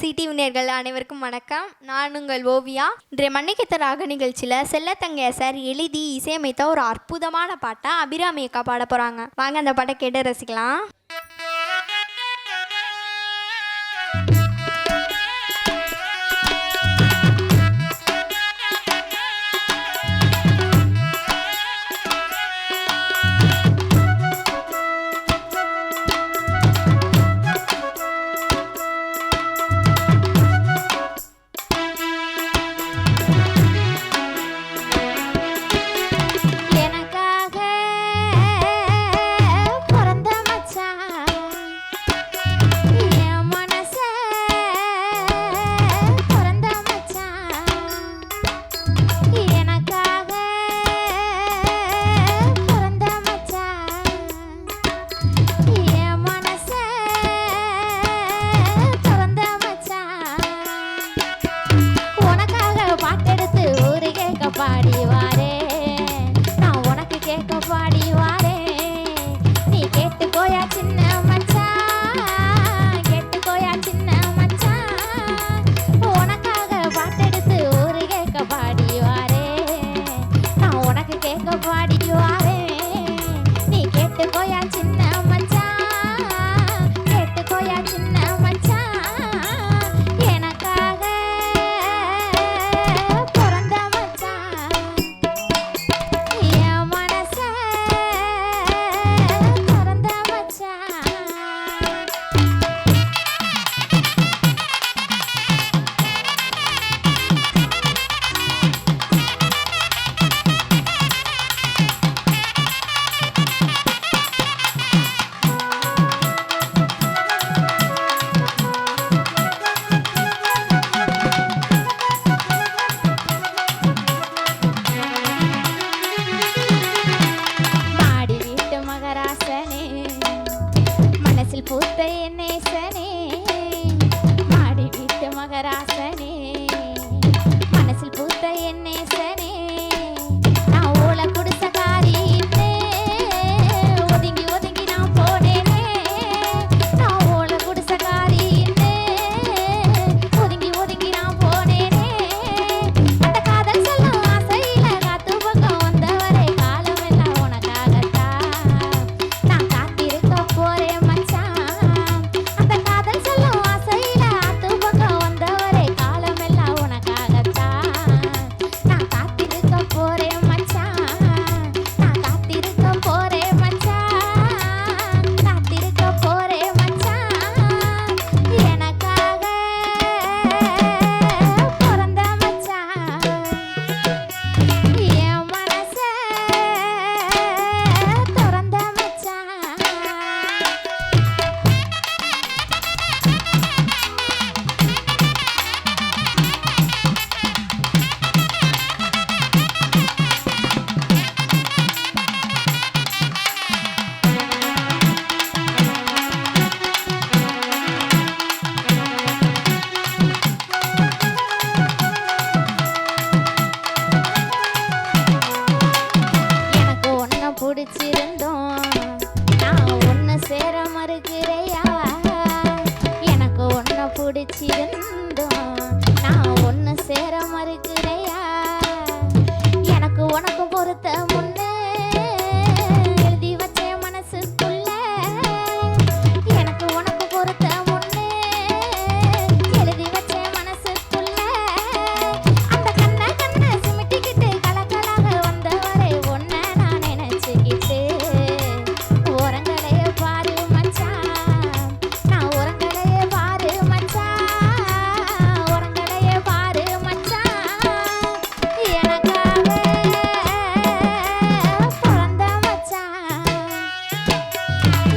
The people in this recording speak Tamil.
சிடிவி நேர்கள் அனைவருக்கும் வணக்கம். நான் உங்கள் ஓவியா. இன்றைய மன்னிக்கத்த ராக நிகழ்ச்சியில் செல்லத்தங்கையா சார் எழுதி இசையமைத்த ஒரு அற்புதமான பாட்டை அபிராமி அக்கா பாட போகிறாங்க வாங்க அந்த பாட்டை கேட்டு ரசிக்கலாம். Suárez. Moreno. thank you